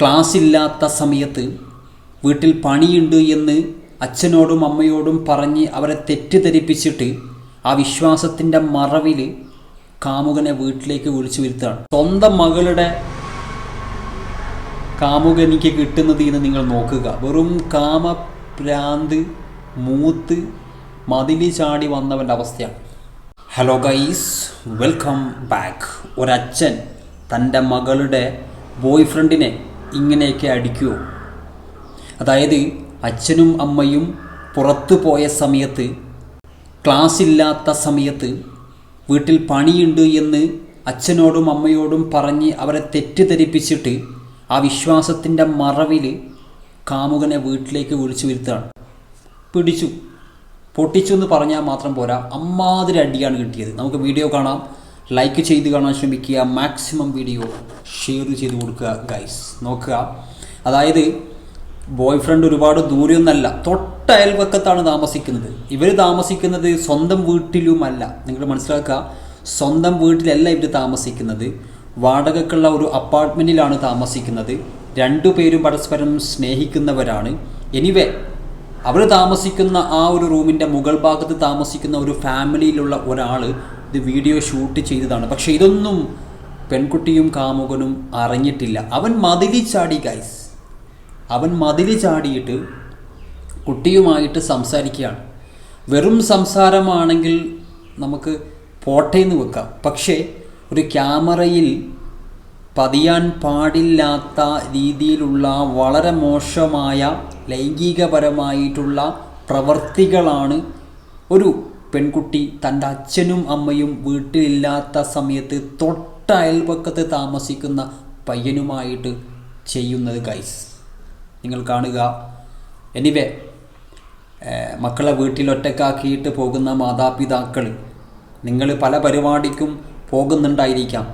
Class ഇല്ലാത്ത സമയത്ത് വീട്ടിൽ പണിയുണ്ട് എന്ന് അച്ഛനോടും അമ്മയോടും പറഞ്ഞ് അവരെ തെറ്റിദ്ധരിപ്പിച്ചിട്ട് ആ വിശ്വാസത്തിന്റെ മറവിൽ കാമുകനെ വീട്ടിലേക്ക് വിളിച്ചു വരുത്തുകയാണ്. സ്വന്തം മകളുടെ കാമുകനിക്ക് കിട്ടുന്നത് എന്ന് നിങ്ങൾ നോക്കുക. വെറും കാമഭ്രാന്ത് മൂത്ത് മതിലി ചാടി വന്നവന്റെ അവസ്ഥയാണ്. ഹലോ ഗൈസ് വെൽക്കം ബാക്ക് ഒരച്ഛൻ തന്റെ മകളുടെ ബോയ് ഫ്രണ്ടിനെ ഇങ്ങനെയൊക്കെ അടിക്കുമോ അതായത് അച്ഛനും അമ്മയും പുറത്തു പോയ സമയത്ത് ക്ലാസ് ഇല്ലാത്ത സമയത്ത് വീട്ടിൽ പണിയുണ്ട് എന്ന് അച്ഛനോടും അമ്മയോടും പറഞ്ഞ് അവരെ തെറ്റിദ്ധരിപ്പിച്ചിട്ട് ആ വിശ്വാസത്തിന്റെ മറവിൽ കാമുകനെ വീട്ടിലേക്ക് വിളിച്ചു വരുത്തുകയാണ്. പിടിച്ചു. പൊട്ടിച്ചു എന്ന് പറഞ്ഞാൽ മാത്രം പോരാ. അമ്മാതിരി അടിയാണ് കിട്ടിയത്. നമുക്ക് വീഡിയോ കാണാം. ലൈക്ക് ചെയ്ത് കാണാൻ ശ്രമിക്കുക മാക്സിമം വീഡിയോ ഷെയർ ചെയ്ത് കൊടുക്കുക ഗൈസ് നോക്കുക. അതായത് ബോയ് ഫ്രണ്ട് ഒരുപാട് ദൂരെയൊന്നല്ല തൊട്ട അയൽവക്കത്താണ് താമസിക്കുന്നത്. ഇവർ താമസിക്കുന്നത് സ്വന്തം വീട്ടിലുമല്ല. നിങ്ങൾ മനസ്സിലാക്കുക? സ്വന്തം വീട്ടിലല്ല ഇവർ താമസിക്കുന്നത്. വാടകക്കുള്ള ഒരു അപ്പാർട്ട്മെന്റിലാണ് താമസിക്കുന്നത്. രണ്ടു പേരും പരസ്പരം സ്നേഹിക്കുന്നവരാണ്. എനിവേ അവർ താമസിക്കുന്ന ആ ഒരു റൂമിന്റെ മുകൾ ഭാഗത്ത് താമസിക്കുന്ന ഒരു ഫാമിലിയിലുള്ള ഒരാൾ ഇത് വീഡിയോ ഷൂട്ട് ചെയ്തതാണ്. പക്ഷേ ഇതൊന്നും പെൺകുട്ടിയും കാമുകനും അറിഞ്ഞിട്ടില്ല. അവൻ മതിലി ചാടി ഗൈസ് അവൻ മതിലി ചാടിയിട്ട് കുട്ടിയുമായിട്ട് സംസാരിക്കുകയാണ്. വെറും സംസാരമാണെങ്കിൽ നമുക്ക് പോട്ടേന്ന് വെക്കാം. പക്ഷേ ഒരു ക്യാമറയിൽ പതിയാൻ പാടില്ലാത്ത രീതിയിലുള്ള വളരെ മോശമായ ലൈംഗികപരമായിട്ടുള്ള പ്രവർത്തികളാണ് ഒരു പെൺകുട്ടി തന്റെ അച്ഛനും അമ്മയും വീട്ടിലില്ലാത്ത സമയത്ത് തൊട്ട അയൽപക്കത്ത് താമസിക്കുന്ന പയ്യനുമായിട്ട് ചെയ്യുന്നത് ഗൈസ് നിങ്ങൾ കാണുക. എനിവേ മക്കളെ വീട്ടിൽ ഒറ്റക്കാക്കിയിട്ട് പോകുന്ന മാതാപിതാക്കൾ നിങ്ങൾ പല പരിപാടിക്കും പോകുന്നുണ്ടായിരിക്കാം.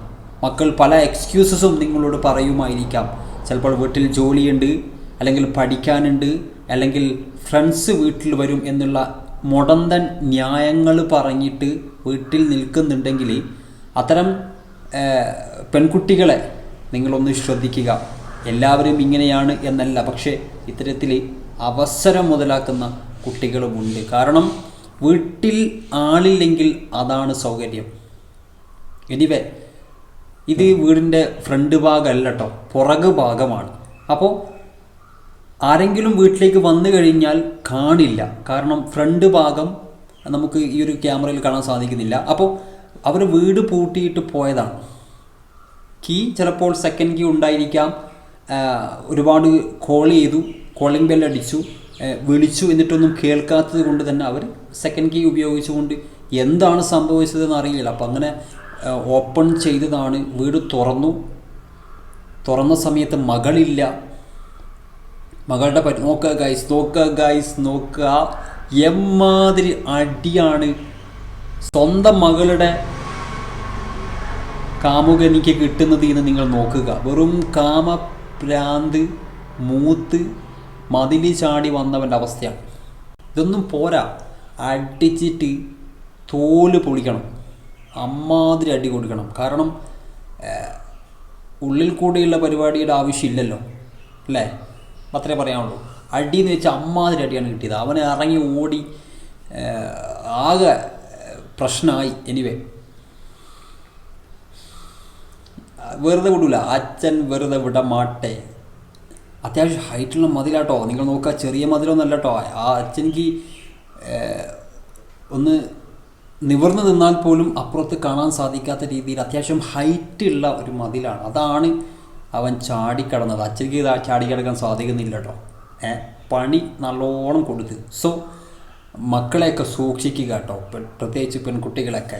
മക്കൾ പല എക്സ്ക്യൂസസും നിങ്ങളോട് പറയുമായിരിക്കാം. ചിലപ്പോൾ വീട്ടിൽ ജോലിയുണ്ട് അല്ലെങ്കിൽ പഠിക്കാനുണ്ട് അല്ലെങ്കിൽ ഫ്രണ്ട്സ് വീട്ടിൽ വരും എന്നുള്ള മുടന്തൻ ന്യായങ്ങൾ പറഞ്ഞിട്ട് വീട്ടിൽ നിൽക്കുന്നുണ്ടെങ്കിൽ അത്തരം പെൺകുട്ടികളെ നിങ്ങളൊന്ന് ശ്രദ്ധിക്കുക. എല്ലാവരും ഇങ്ങനെയാണ് എന്നല്ല പക്ഷേ ഇത്തരത്തിൽ അവസരം മുതലാക്കുന്ന കുട്ടികളുമുണ്ട്. കാരണം വീട്ടിൽ ആളില്ലെങ്കിൽ അതാണ് സൗകര്യം. എനിവേ ഇത് വീടിന്റെ ഫ്രണ്ട് ഭാഗമല്ല കേട്ടോ പുറകു ഭാഗമാണ്. അപ്പോൾ ആരെങ്കിലും വീട്ടിലേക്ക് വന്നു കഴിഞ്ഞാൽ കാണില്ല. കാരണം ഫ്രണ്ട് ഭാഗം നമുക്ക് ഈ ഒരു ക്യാമറയിൽ കാണാൻ സാധിക്കുന്നില്ല. അപ്പോൾ അവർ വീട് പൂട്ടിയിട്ട് പോയതാണ്. കീ ചിലപ്പോൾ സെക്കൻഡ് കീ ഉണ്ടായിരിക്കാം. ഒരുപാട് കോൾ ചെയ്തു. കോളിംഗ് ബെൽ അടിച്ചു. വിളിച്ചു എന്നിട്ടൊന്നും കേൾക്കാത്തത് കൊണ്ട് തന്നെ അവർ സെക്കൻഡ് കീ ഉപയോഗിച്ചുകൊണ്ട് എന്താണ് സംഭവിച്ചതെന്ന് അറിയില്ല. അപ്പം അങ്ങനെ ഓപ്പൺ ചെയ്തതാണ്. വീട് തുറന്നു. തുറന്ന സമയത്ത് മകളില്ല. മകളുടെ പറ്റി നോക്കുക ഗൈസ് നോക്കുക ഗൈസ് നോക്കുക എമ്മാതിരി അടിയാണ് സ്വന്തം മകളുടെ കാമുകനിക്ക് കിട്ടുന്നത് എന്ന് നിങ്ങൾ നോക്കുക. വെറും കാമഭ്രാന്ത് മൂത്ത് മതിലി ചാടി വന്നവന്റെ അവസ്ഥയാണ്. ഇതൊന്നും പോരാ. അടിച്ചിട്ട് തോൽ പൊളിക്കണം. അമ്മാതിരി അടി കൊടുക്കണം. കാരണം ഉള്ളിൽ കൂടെയുള്ള പരിപാടിയുടെ ആവശ്യമില്ലല്ലോ. അല്ലേ? അത്രേ പറയാനുള്ളൂ. അടി എന്ന് വെച്ചാൽ അമ്മാതിരി അടിയാണ് കിട്ടിയത്. അവനെ ഇറങ്ങി ഓടി ആകെ പ്രശ്നമായി. എനിവേ വെറുതെ വിടൂല. അച്ഛൻ വെറുതെ വിട മാട്ടെ അത്യാവശ്യം ഹൈറ്റുള്ള മതിലാട്ടോ. നിങ്ങൾ നോക്കുക ചെറിയ മതിലൊന്നല്ല കേട്ടോ ആ അച്ഛനിക്ക് ഒന്ന് നിവർന്ന് നിന്നാൽ പോലും അപ്പുറത്ത് കാണാൻ സാധിക്കാത്ത രീതിയിൽ അത്യാവശ്യം ഹൈറ്റുള്ള ഒരു മതിലാണ്. അതാണ് അവൻ ചാടിക്കടന്നത് അച്ഛനിക്ക് ചാടിക്കിടക്കാൻ സാധിക്കുന്നില്ല കേട്ടോ ഏ പണി നല്ലോണം കൊടുത്ത്. സോ മക്കളെയൊക്കെ സൂക്ഷിക്കുക കേട്ടോ. പ്രത്യേകിച്ച് പെൺകുട്ടികളൊക്കെ.